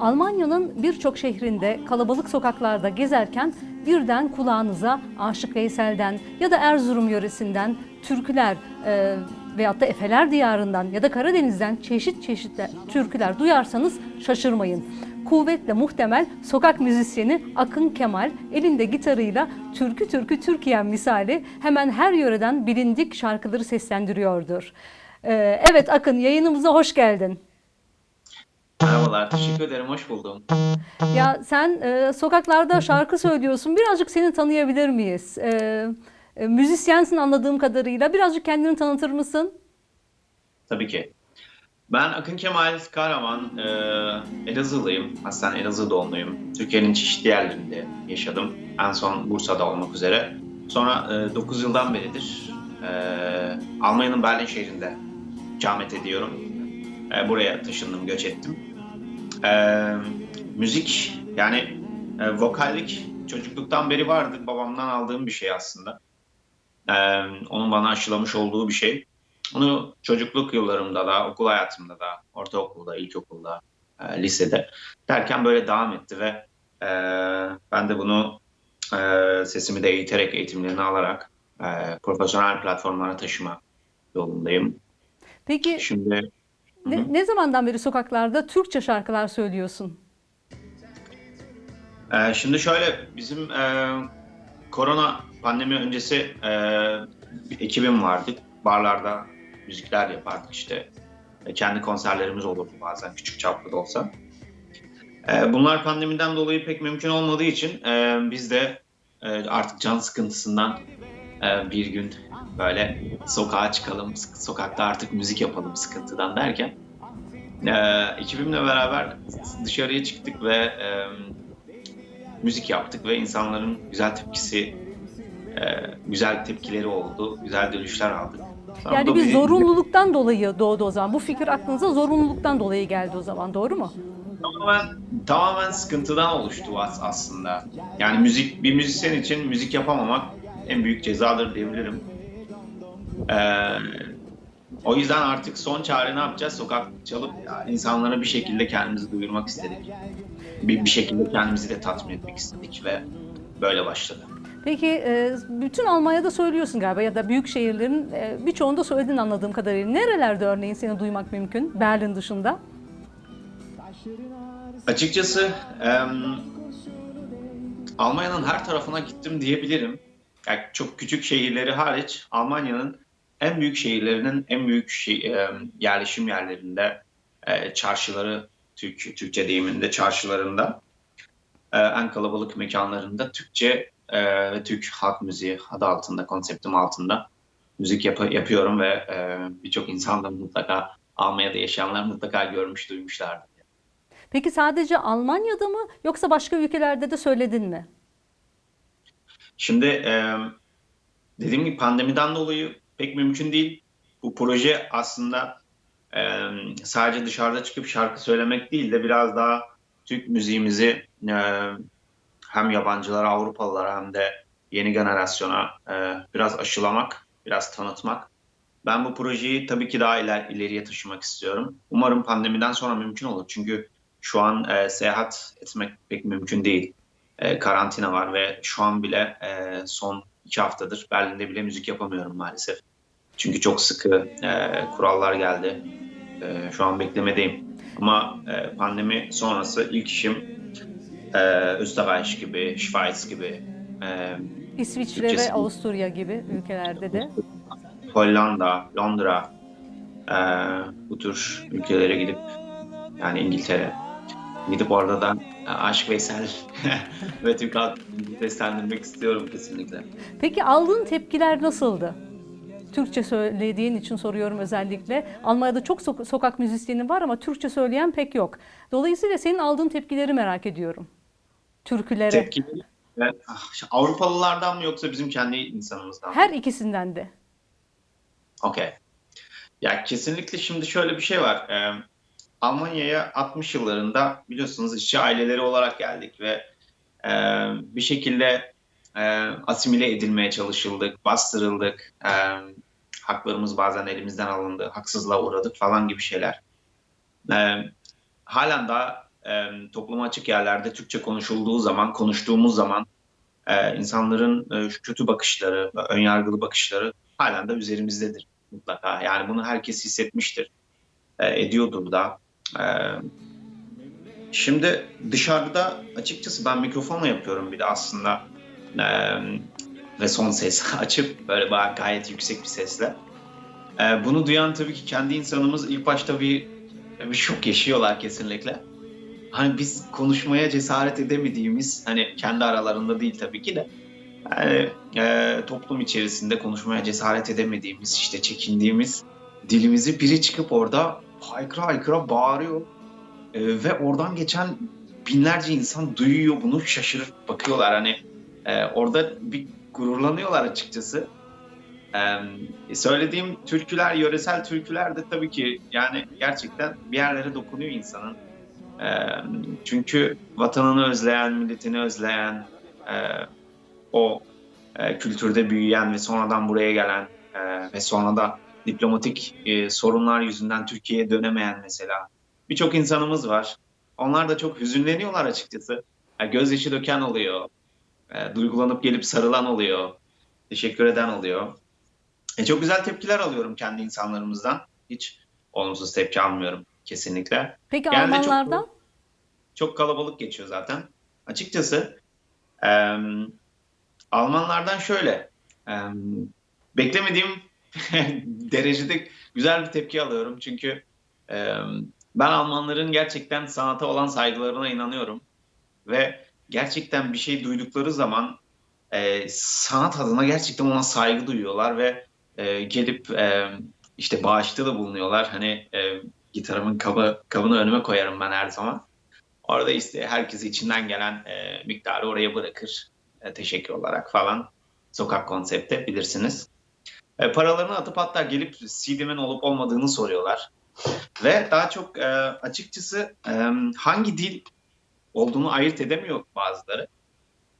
Almanya'nın birçok şehrinde kalabalık sokaklarda gezerken birden kulağınıza Aşık Veysel'den ya da Erzurum yöresinden türküler e, veyahut da Efeler Diyarı'ndan ya da Karadeniz'den çeşit çeşit türküler duyarsanız şaşırmayın. Kuvvetle muhtemel sokak müzisyeni Akın Kemal elinde gitarıyla türkü türkü Türkiye'm misali hemen her yöreden bilindik şarkıları seslendiriyordur. Ee, evet Akın yayınımıza hoş geldin. Merhabalar, teşekkür ederim, hoş buldum. Ya sen e, sokaklarda şarkı söylüyorsun. Birazcık seni tanıyabilir miyiz? E, e, müzisyensin anladığım kadarıyla. Birazcık kendini tanıtır mısın? Tabii ki. Ben Akın Kemal Kahraman, e, Elazığlıyım. Aslen Elazığ doğumluyum. Türkiye'nin çeşitli yerlerinde yaşadım. En son Bursa'da olmak üzere. Sonra 9 yıldan beridir e, Almanya'nın Berlin şehrinde ikamet ediyorum. E, buraya taşındım, göç ettim. E, müzik, yani e, vokallik çocukluktan beri vardı. Babamdan aldığım bir şey aslında. E, onun bana aşılamış olduğu bir şey. Onu çocukluk yıllarımda da, okul hayatımda da, ortaokulda, ilkokulda, e, lisede derken böyle devam etti ve e, ben de bunu e, sesimi de eğiterek, eğitimlerini alarak e, profesyonel platformlara taşıma yolundayım. Peki Şimdi ne, ne zamandan beri sokaklarda Türkçe şarkılar söylüyorsun? e, şimdi şöyle bizim e, korona pandemi öncesi e, bir ekibim vardı. Barlarda müzikler yapardık işte. E, kendi konserlerimiz olurdu bazen küçük çaplı da olsa. E, bunlar pandemiden dolayı pek mümkün olmadığı için e, biz de e, artık can sıkıntısından e, bir gün böyle sokağa çıkalım, sokakta artık müzik yapalım sıkıntıdan derken e, ekibimle beraber dışarıya çıktık ve e, müzik yaptık ve insanların güzel tepkisi, e, güzel tepkileri oldu, güzel dönüşler aldık. Sonra Yani bir zorunluluktan dolayı doğdu o zaman. Bu fikir aklınıza zorunluluktan dolayı geldi o zaman. Doğru mu? Tamamen, tamamen sıkıntıdan oluştu as- aslında. Yani müzik bir müzisyen için müzik yapamamak en büyük cezadır diyebilirim. Ee, o yüzden artık son çare ne yapacağız? Sokak çalıp insanlara bir şekilde kendimizi duyurmak istedik. Bir, bir şekilde kendimizi de tatmin etmek istedik ve böyle başladı. Peki e, bütün Almanya'da söylüyorsun galiba ya da büyük şehirlerin e, birçoğunda söyledin anladığım kadarıyla. Nerelerde örneğin seni duymak mümkün Berlin dışında? Açıkçası Almanya'nın her tarafına gittim diyebilirim. Yani çok küçük şehirleri hariç Almanya'nın en büyük şehirlerinin en büyük şey, em, yerleşim yerlerinde, e, çarşıları, Türk, Türkçe deyiminde çarşılarında, e, en kalabalık mekanlarında Türkçe e, ve Türk halk müziği adı altında, konseptim altında müzik yap- yapıyorum ve e, birçok insan da mutlaka Almanya'da yaşayanlar mutlaka görmüş, duymuşlardır. Peki sadece Almanya'da mı yoksa başka ülkelerde de söyledin mi? Şimdi e, dediğim gibi pandemiden dolayı pek mümkün değil. Bu proje aslında e, sadece dışarıda çıkıp şarkı söylemek değil de biraz daha Türk müziğimizi e, hem yabancılara, Avrupalılara hem de yeni generasyona e, biraz aşılamak, biraz tanıtmak. Ben bu projeyi tabii ki daha iler, ileriye taşımak istiyorum. Umarım pandemiden sonra mümkün olur. Çünkü şu an e, seyahat etmek pek mümkün değil e, karantina var ve şu an bile e, son iki haftadır Berlin'de bile müzik yapamıyorum maalesef. Çünkü çok sıkı e, kurallar geldi. E, şu an beklemedeyim. Ama e, pandemi sonrası ilk işim e, Österreich gibi, Schweiz gibi, e, İsviçre Türkçesi. ve Avusturya gibi ülkelerde de. Hollanda, Londra e, bu tür ülkelere gidip yani İngiltere gidip orada da Aşk Veysel ve Türk halk seslendirmek istiyorum kesinlikle. Peki aldığın tepkiler nasıldı? Türkçe söylediğin için soruyorum özellikle. Almanya'da çok sok- sokak müzisyeni var ama Türkçe söyleyen pek yok. Dolayısıyla senin aldığın tepkileri merak ediyorum. Türkülere. Tepkileri ah, Avrupalılardan mı yoksa bizim kendi insanımızdan mı? Her ikisinden de. Okey. Ya kesinlikle şimdi şöyle bir şey var. Ee, Almanya'ya 60 yıllarında biliyorsunuz işçi aileleri olarak geldik ve e, bir şekilde e, asimile edilmeye çalışıldık, bastırıldık. E, haklarımız bazen elimizden alındı, haksızlığa uğradık falan gibi şeyler. E, halen daha e, topluma açık yerlerde Türkçe konuşulduğu zaman, konuştuğumuz zaman e, insanların e, kötü bakışları, önyargılı bakışları halen de üzerimizdedir mutlaka. Yani bunu herkes hissetmiştir, e, ediyordur da. E, şimdi dışarıda açıkçası ben mikrofonla yapıyorum bir de aslında E, ve son ses açıp böyle ba- gayet yüksek bir sesle. E, bunu duyan tabii ki kendi insanımız ilk başta bir, bir şok yaşıyorlar kesinlikle. Hani biz konuşmaya cesaret edemediğimiz, hani kendi aralarında değil tabii ki de, yani e, toplum içerisinde konuşmaya cesaret edemediğimiz, işte çekindiğimiz dilimizi biri çıkıp orada haykıra haykıra bağırıyor. E, ve oradan geçen binlerce insan duyuyor bunu şaşırıp bakıyorlar. Hani e, orada bir gururlanıyorlar açıkçası. E, söylediğim türküler, yöresel türküler de tabii ki yani gerçekten bir yerlere dokunuyor insanın. E, çünkü vatanını özleyen, milletini özleyen, e, o e, kültürde büyüyen ve sonradan buraya gelen e, ve sonra da diplomatik e, sorunlar yüzünden Türkiye'ye dönemeyen mesela birçok insanımız var. Onlar da çok hüzünleniyorlar açıkçası. Yani gözyaşı döken oluyor, e, duygulanıp gelip sarılan oluyor, teşekkür eden oluyor. E, çok güzel tepkiler alıyorum kendi insanlarımızdan. Hiç olumsuz tepki almıyorum kesinlikle. Peki Genelde çok- Almanlardan? Çok kalabalık geçiyor zaten. Açıkçası e, Almanlardan şöyle e, beklemediğim derecede güzel bir tepki alıyorum. Çünkü e, ben Almanların gerçekten sanata olan saygılarına inanıyorum. Ve gerçekten bir şey duydukları zaman e, sanat adına gerçekten ona saygı duyuyorlar ve e, gelip e, işte bağışta da bulunuyorlar. Hani e, gitarımın kabı, kabını önüme koyarım ben her zaman. Orada işte herkes içinden gelen e, miktarı oraya bırakır e, teşekkür olarak falan. Sokak konsepti bilirsiniz. E, paralarını atıp hatta gelip CD'min olup olmadığını soruyorlar. Ve daha çok e, açıkçası e, hangi dil olduğunu ayırt edemiyor bazıları.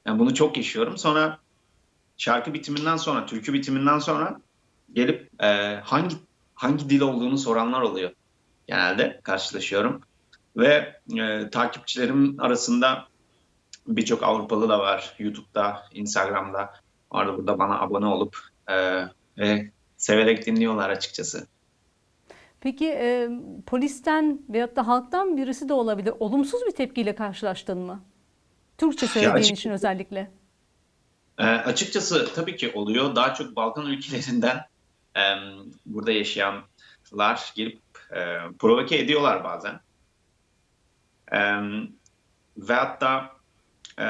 Yani bunu çok yaşıyorum. Sonra şarkı bitiminden sonra, türkü bitiminden sonra gelip e, hangi hangi dil olduğunu soranlar oluyor. Genelde karşılaşıyorum. Ve e, takipçilerim arasında birçok Avrupalı da var. YouTube'da, Instagram'da. Orada burada bana abone olup e, ve severek dinliyorlar açıkçası. Peki e, polisten veyahut da halktan birisi de olabilir. Olumsuz bir tepkiyle karşılaştın mı? Türkçe söylediğin açık- için özellikle. E, açıkçası tabii ki oluyor. Daha çok Balkan ülkelerinden e, burada yaşayanlar gelip e, provoke ediyorlar bazen. E, ve hatta e,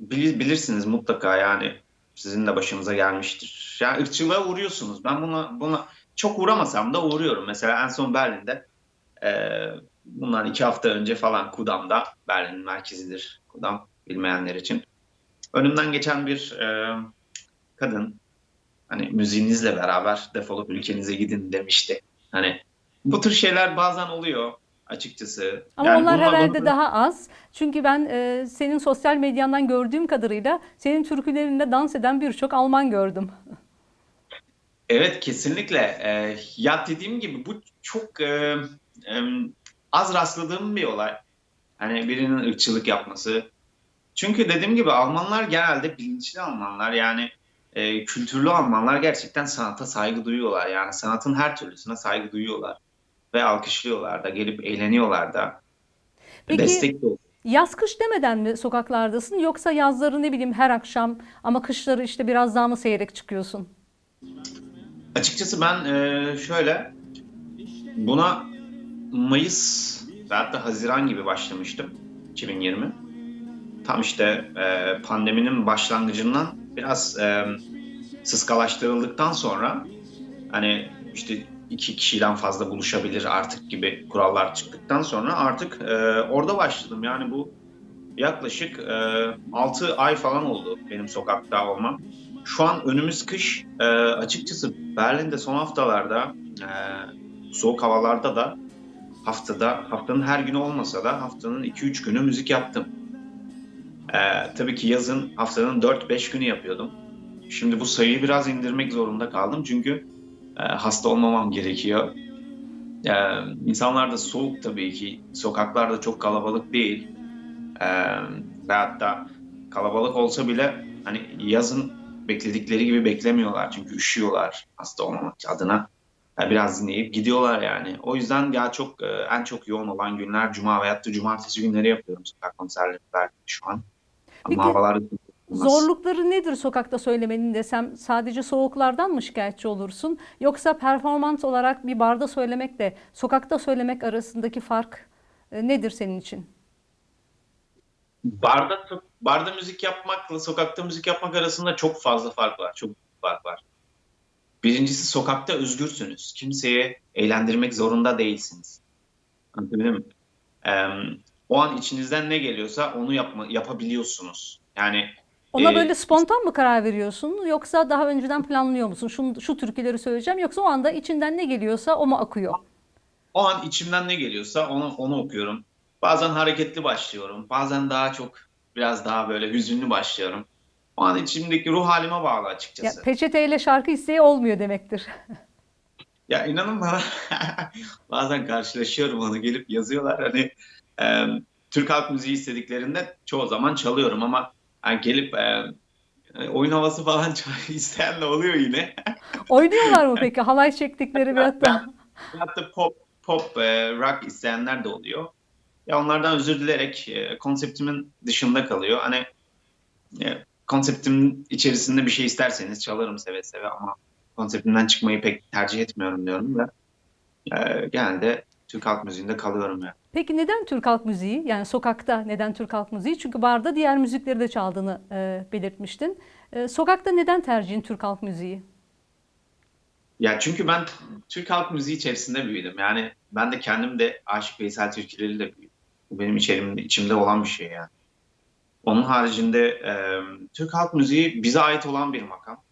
bilir- bilirsiniz mutlaka yani sizin de başınıza gelmiştir. Yani ırkçılığa uğruyorsunuz. Ben buna buna çok uğramasam da uğruyorum. Mesela en son Berlin'de e, bundan iki hafta önce falan Kudam'da Berlin'in merkezidir Kudam bilmeyenler için. Önümden geçen bir e, kadın hani müziğinizle beraber defolup ülkenize gidin demişti. Hani bu tür şeyler bazen oluyor açıkçası. Ama Yani onlar herhalde daha az. Çünkü ben e, senin sosyal medyandan gördüğüm kadarıyla senin türkülerinde dans eden birçok Alman gördüm. Evet kesinlikle. Ee, ya dediğim gibi bu çok e, e, az rastladığım bir olay. Hani birinin ırkçılık yapması. Çünkü dediğim gibi Almanlar genelde bilinçli Almanlar yani e, kültürlü Almanlar gerçekten sanata saygı duyuyorlar. Yani sanatın her türlüsüne saygı duyuyorlar. Ve alkışlıyorlar da gelip eğleniyorlar da. Peki Destek de yaz kış demeden mi sokaklardasın yoksa yazları ne bileyim her akşam ama kışları işte biraz daha mı seyrek çıkıyorsun? Açıkçası ben e, şöyle buna Mayıs ve hatta Haziran gibi başlamıştım 2020. Tam işte e, pandeminin başlangıcından biraz e, sıskalaştırıldıktan sonra hani işte iki kişiden fazla buluşabilir artık gibi kurallar çıktıktan sonra artık e, orada başladım. Yani bu yaklaşık e, 6 ay falan oldu benim sokakta olmam. Şu an önümüz kış. E, açıkçası Berlin'de son haftalarda e, soğuk havalarda da haftada haftanın her günü olmasa da haftanın 2-3 günü müzik yaptım. E, tabii ki yazın haftanın 4-5 günü yapıyordum. Şimdi bu sayıyı biraz indirmek zorunda kaldım çünkü e, hasta olmamam gerekiyor. Ee, insanlar da soğuk tabii ki. Sokaklar da çok kalabalık değil. Ee, ve hatta kalabalık olsa bile hani yazın bekledikleri gibi beklemiyorlar. Çünkü üşüyorlar hasta olmamak adına. Yani biraz dinleyip gidiyorlar yani. O yüzden ya çok e, en çok yoğun olan günler cuma veyahut da cumartesi günleri yapıyorum sokak konserleri belki şu an. Peki, Ama Zorlukları nedir sokakta söylemenin desem? Sadece soğuklardan mı şikayetçi olursun? Yoksa performans olarak bir barda söylemekle sokakta söylemek arasındaki fark e, nedir senin için? Barda barda müzik yapmakla sokakta müzik yapmak arasında çok fazla fark var. Çok büyük fark var. Birincisi sokakta özgürsünüz. Kimseye eğlendirmek zorunda değilsiniz. Anlatabildim mi? Ee, o an içinizden ne geliyorsa onu yapma, yapabiliyorsunuz. Yani Ona e, böyle spontan mı karar veriyorsun yoksa daha önceden planlıyor musun? Şu, şu türküleri söyleyeceğim yoksa o anda içinden ne geliyorsa o mu akıyor? o an içimden ne geliyorsa onu onu okuyorum. Bazen hareketli başlıyorum. Bazen daha çok biraz daha böyle hüzünlü başlıyorum. O an içimdeki ruh halime bağlı Ya açıkçası. peçeteyle şarkı isteği olmuyor demektir. Ya inanın bana bazen karşılaşıyorum onu gelip yazıyorlar hani e, Türk halk müziği istediklerinde çoğu zaman çalıyorum ama hani gelip e, e, oyun havası falan isteyen de oluyor yine. Oynuyorlar mı peki? Halay çektikleri veyahut da Hatta pop pop e, rock isteyenler de oluyor. Ya onlardan özür dilerek e, konseptimin dışında kalıyor. Hani e, konseptimin içerisinde bir şey isterseniz çalarım seve seve ama konseptimden çıkmayı pek tercih etmiyorum diyorum da e, genelde Türk halk müziğinde kalıyorum ya. Peki neden Türk halk müziği? Yani sokakta neden Türk halk müziği? Çünkü barda diğer müzikleri de çaldığını e, belirtmiştin. E, sokakta neden tercihin Türk halk müziği? Ya çünkü ben Türk halk müziği içerisinde büyüdüm. Yani ben de kendim de Aşık Veysel türküleriyle büyüdüm. Bu benim içerimde, içimde olan bir şey yani. Onun haricinde e, Türk halk müziği bize ait olan bir makam.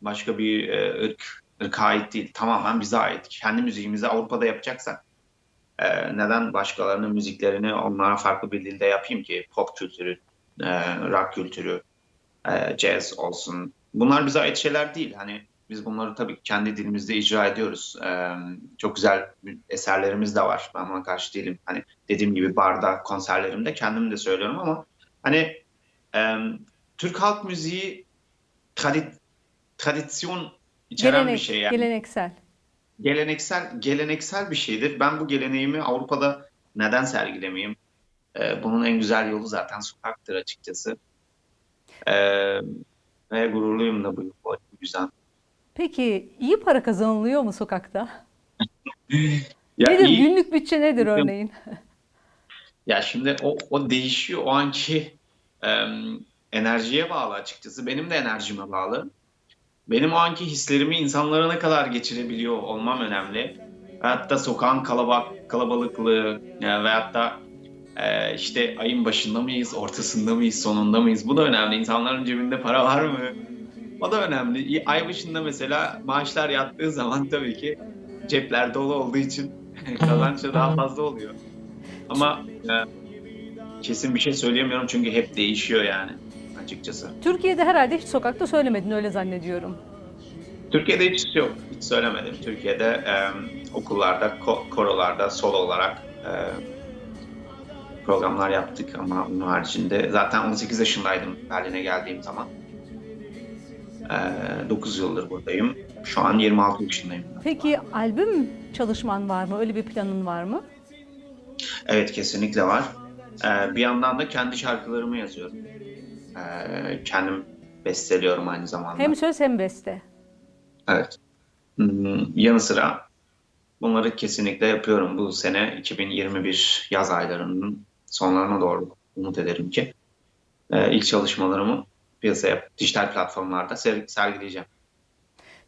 Başka bir e, ırk, ırka ait değil. Tamamen bize ait. Kendi müziğimizi Avrupa'da yapacaksak e, neden başkalarının müziklerini onlara farklı bir dilde yapayım ki? Pop kültürü, e, rock kültürü, e, jazz olsun. Bunlar bize ait şeyler değil. Hani biz bunları tabii kendi dilimizde icra ediyoruz. E, çok güzel eserlerimiz de var. Ben buna karşı değilim. Hani dediğim gibi barda, konserlerimde kendim de söylüyorum ama hani e, Türk halk müziği tradi- tradisyon içeren bir Gelenek, şey yani geleneksel. Geleneksel geleneksel bir şeydir. Ben bu geleneğimi Avrupa'da neden sergilemeyeyim? Ee, bunun en güzel yolu zaten sokaktır açıkçası. Ee, ve gururluyum da bu, bu yüzden. Peki iyi para kazanılıyor mu sokakta? Ya Nedir? iyi- Günlük bütçe nedir örneğin? Ya şimdi o, o değişiyor. O anki em, enerjiye bağlı açıkçası. Benim de enerjime bağlı. Benim o anki hislerimi insanlara ne kadar geçirebiliyor olmam önemli. Veyahut da sokağın kalabalık, kalabalıklığı e, veyahut da e, işte ayın başında mıyız, ortasında mıyız, sonunda mıyız? Bu da önemli. İnsanların cebinde para var mı? O da önemli. Ay başında mesela maaşlar yattığı zaman tabii ki cepler dolu olduğu için kazanç da daha fazla oluyor. Ama e, kesin bir şey söyleyemiyorum çünkü hep değişiyor yani açıkçası. Türkiye'de herhalde hiç sokakta söylemedin öyle zannediyorum. Türkiye'de hiç yok, hiç söylemedim. Türkiye'de e, okullarda, ko- korolarda solo olarak e, programlar yaptık ama onun haricinde zaten 18 yaşındaydım Berlin'e geldiğim zaman. E, 9 yıldır buradayım. Şu an 26 yaşındayım. Peki albüm çalışman var mı? Öyle bir planın var mı? Evet kesinlikle var. Ee, bir yandan da kendi şarkılarımı yazıyorum. Ee, kendim besteliyorum aynı zamanda. Hem söz hem beste. Evet. Hmm, yanı sıra bunları kesinlikle yapıyorum. Bu sene 2021 yaz aylarının sonlarına doğru umut ederim ki e, ilk çalışmalarımı piyasaya dijital platformlarda ser- sergileyeceğim.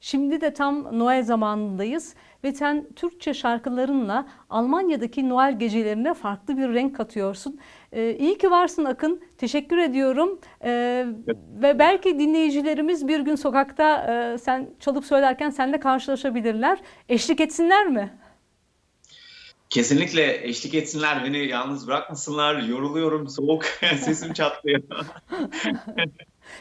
Şimdi de tam Noel zamanındayız ve sen Türkçe şarkılarınla Almanya'daki Noel gecelerine farklı bir renk katıyorsun. Ee, iyi ki varsın Akın. Teşekkür ediyorum. Ee, ve belki dinleyicilerimiz bir gün sokakta e, sen çalıp söylerken seninle karşılaşabilirler. Eşlik etsinler mi? Kesinlikle eşlik etsinler, beni yalnız bırakmasınlar. Yoruluyorum, soğuk, sesim çatlıyor.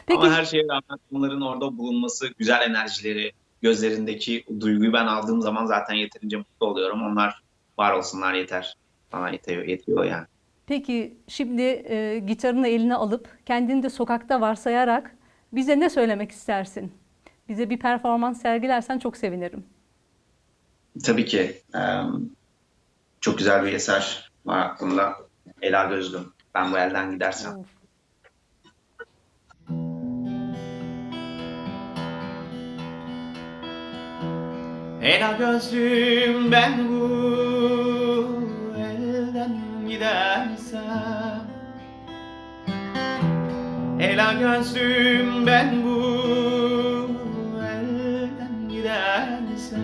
Peki Ama her şeye rağmen onların orada bulunması, güzel enerjileri, gözlerindeki duyguyu ben aldığım zaman zaten yeterince mutlu oluyorum. Onlar var olsunlar yeter. Bana yetiyor, yetiyor yani. Peki şimdi e, gitarını eline alıp kendini de sokakta varsayarak bize ne söylemek istersin? Bize bir performans sergilersen çok sevinirim. Tabii ki em, çok güzel bir eser var aklımda. Ela Gözlüm. Ben bu elden gidersem. Of. Ela gözlüm ben bu gidersem Ela gözlüm ben bu elden gidersem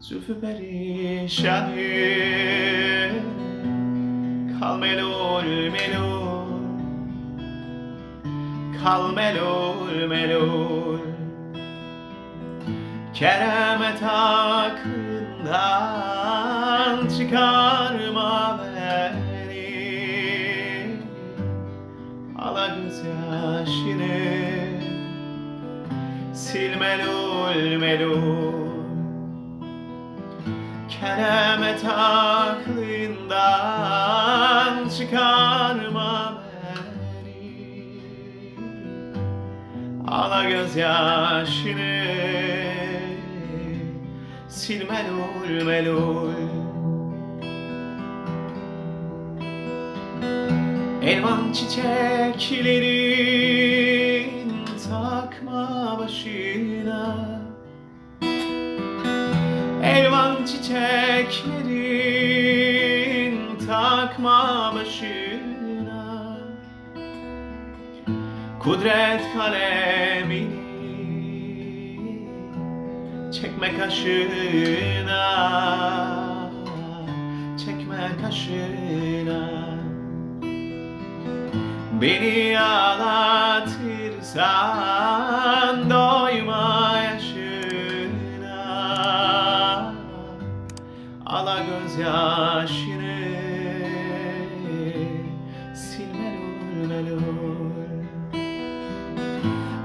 Zülfü perişanı Kal melul melul Kal melul melul Keremet hakkından çıkarma beni. Ala gözyaşını sil melul melul Keremet aklından çıkarma beni. Ala gözyaşını sil melul Elvan çiçeklerin takma başına. Elvan çiçeklerin takma başına. Kudret kalemini çekme kaşına. Çekme kaşına Beni ağlatırsan doyma yaşına. Ala gözyaşını sil melul melul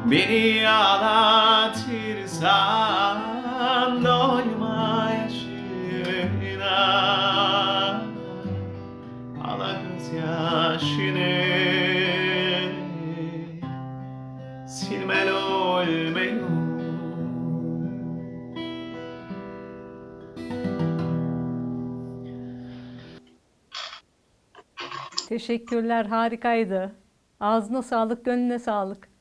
Beni ağlatırsan Teşekkürler, harikaydı. Ağzına sağlık, gönlüne sağlık.